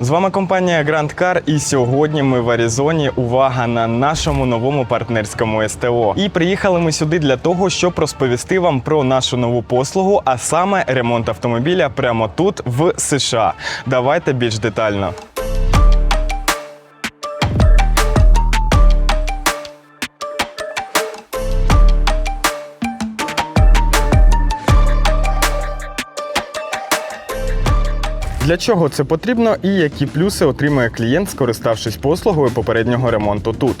З вами компанія Grand Car і сьогодні ми в Аризоні. Увага на нашому новому партнерському СТО. І приїхали ми сюди для того, щоб розповісти вам про нашу нову послугу, а саме ремонт автомобіля прямо тут, в США. Давайте більш детально. Для чого це потрібно і які плюси отримує клієнт, скориставшись послугою попереднього ремонту тут.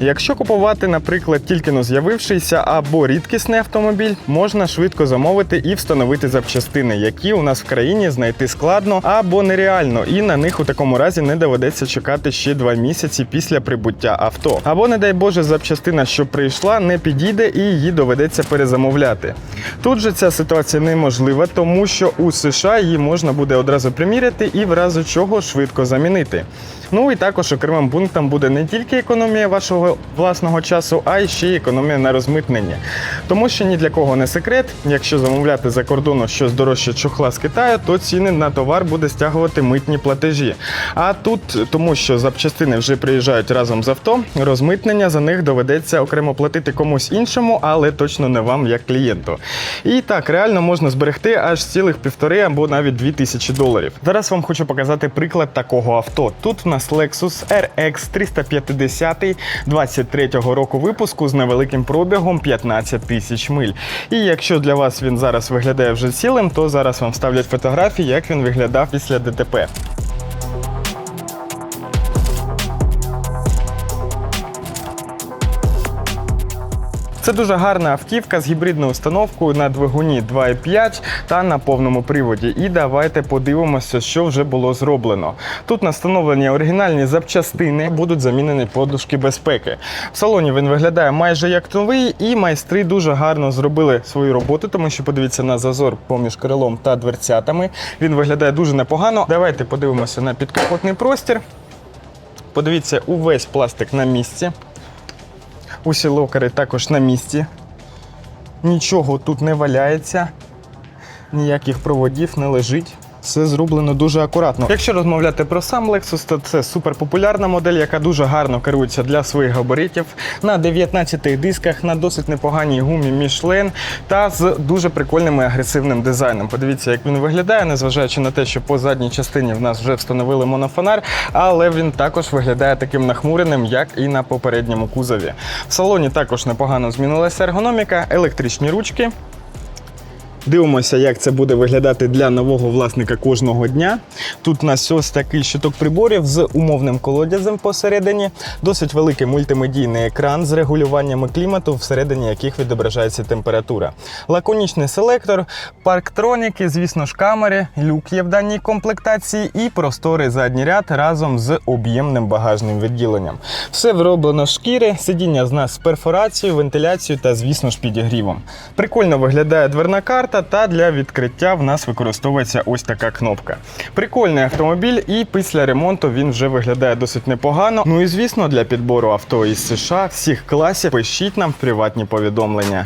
Якщо купувати, наприклад, тільки но з'явившийся або рідкісний автомобіль, можна швидко замовити і встановити запчастини, які у нас в країні знайти складно або нереально, і на них у такому разі не доведеться чекати ще два місяці після прибуття авто. Або, не дай Боже, запчастина, що прийшла, не підійде і її доведеться перезамовляти. Тут же ця ситуація неможлива, тому що у США її можна буде одразу приміряти і в разі чого швидко замінити. Ну і також окремим пунктом буде не тільки економія вашого власного часу, а й ще й економія на розмитненні. Тому що ні для кого не секрет, якщо замовляти за кордону щось дорожче чохла з Китаю, то ціни на товар буде стягувати митні платежі. А тут, тому що запчастини вже приїжджають разом з авто, розмитнення за них доведеться окремо платити комусь іншому, але точно не вам як клієнту. І так, реально можна зберегти аж цілих півтори або навіть дві тисячі доларів. Зараз вам хочу показати приклад такого авто. Тут в нас Lexus RX 350 23-го року випуску з невеликим пробігом 15 тисяч миль. І якщо для вас він зараз виглядає вже цілим, то зараз вам ставлять фотографії, як він виглядав після ДТП. Це дуже гарна автівка з гібридною установкою на двигуні 2.5 та на повному приводі. І давайте подивимося, що вже було зроблено. Тут настановлені оригінальні запчастини, будуть замінені подушки безпеки. В салоні він виглядає майже як новий, і майстри дуже гарно зробили свою роботу, тому що подивіться на зазор поміж крилом та дверцятами. Він виглядає дуже непогано. Давайте подивимося на підкапотний простір. Подивіться, увесь пластик на місці. Усі локери також на місці. Нічого тут не валяється, ніяких проводів не лежить. Все зроблено дуже акуратно. Якщо розмовляти про сам Lexus, то це суперпопулярна модель, яка дуже гарно керується для своїх габаритів на 19 дисках, на досить непоганій гумі Michelin та з дуже прикольним і агресивним дизайном. Подивіться, як він виглядає, незважаючи на те, що по задній частині в нас вже встановили монофонар, але він також виглядає таким нахмуреним, як і на попередньому кузові. В салоні також непогано змінилася ергономіка, електричні ручки. Дивимося, як це буде виглядати для нового власника кожного дня. Тут у нас ось такий щиток приборів з умовним колодязем посередині, досить великий мультимедійний екран з регулюваннями клімату, всередині яких відображається температура. Лаконічний селектор, парктроніки, звісно ж, камери, люк є в даній комплектації і просторий задній ряд разом з об'ємним багажним відділенням. Все вироблено з шкіри, сидіння з нас з перфорацією, вентиляцією та, звісно ж, підігрівом. Прикольно виглядає дверна карта, та для відкриття в нас використовується ось така кнопка. Прикольний автомобіль, і після ремонту він вже виглядає досить непогано. Ну і звісно, для підбору авто із США всіх класів пишіть нам приватні повідомлення.